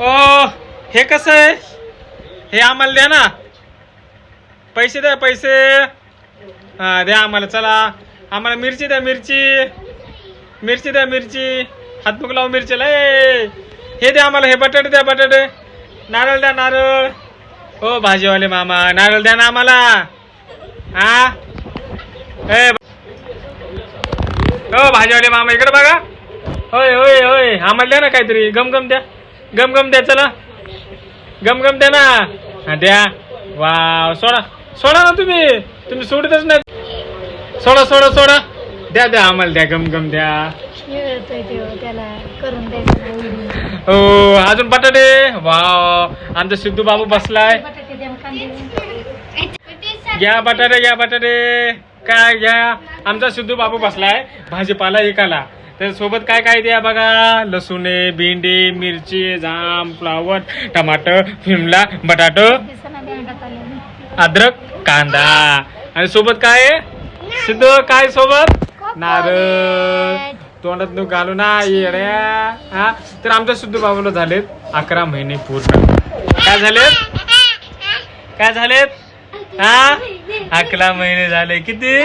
ओ हे कसं आहे? हे आम्हाला द्या ना. पैसे द्या पैसे. हा द्या आम्हाला चला. आम्हाला मिरची द्या मिरची. मिरची द्या मिरची. हातमुख लावून मिरचीला ए हे द्या आम्हाला हे बटाटे द्या बटाटे. नारळ द्या नारळ. हो भाजीवाले मामा नारळ द्या ना आम्हाला. हा ए हो भाजीवाले मामा इकडे बघा. होय होय होय. आम्हाला द्या ना काहीतरी. गमगम द्या. गम गम द्या चला. गम गम द्या ना. हा द्या. वाव सोडा. सोडा ना तुम्ही. तुम्ही सोडतच नाही सोडा सोडा सोडा. द्या द्या आम्हाला द्या. गम गम द्या. हो अजून बटाटे. वाव. आमचा सिद्धू बाबू बसलाय. घ्या बटाटे घ्या बटाटे. काय घ्या. आमचा सिद्धू बाबू बसलाय. भाजीपाला एकाला. तर सोबत काय काय द्या बघा? लसूणे भेंडी मिरची जाम फ्लावर टमाटर शिमला बटाटो. अद्रक कांदा. आणि सोबत काय आहे? सिद्धू काय सोबत? नारळ. तोंडात न घालू ना येड्या. हा? तर आमच्या सिद्धू बाबूला झालेत अकरा महिने पूर्ण. काय झालेत? काय झालेत? हा? अकरा महिने झाले. किती?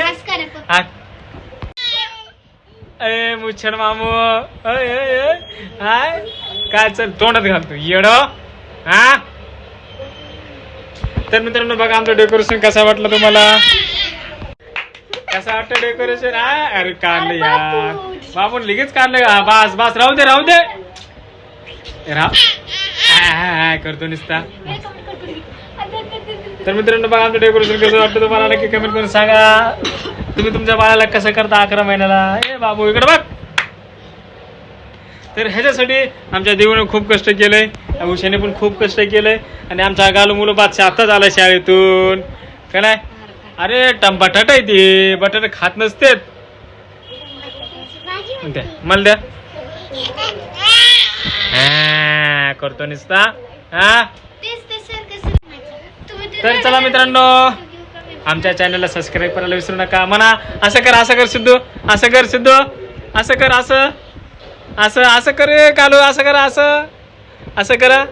अय मुच्छड मामू. हाय. काय चल? तोंडात घालतो येड. हा? तर मित्रांनो बघा आमचं डेकोरेशन कसा वाटलं तुम्हाला? कसं वाटतं डेकोरेशन हा? अरे काढलं यार. बाबून लगेच काढलं का बस बस. राहू दे राहू दे. राह. करतो निसता. तर मित्रांनो बघा आमचं डेकोरेशन कसं वाटतं तुम्हाला? नक्की कमेंट करून सांगा. तुम्ही तुमच्या बाळाला कसं करता अकरा महिन्याला? ए बाबू इकडे बघ. तर ह्याच्यासाठी आमच्या देऊने खूप कष्ट केलंय उशाने पण खूप कष्ट केलंय आणि आमचा गालू मुलं बादशा आत्ताच आला शाळेतून. काय नाही? अरे बटाटा आहे ते. बटाटे खात नसतेत. द्या मला द्या. हा, करतो निसता. हा? तर चला मित्रांनो. आमच्या चॅनलला सबस्क्राईब करायला विसरू नका. म्हणा असं कर असं कर सिद्धू असं कर सिद्धू असं कर असं असं असं कर कालू असं करा असं असं करा.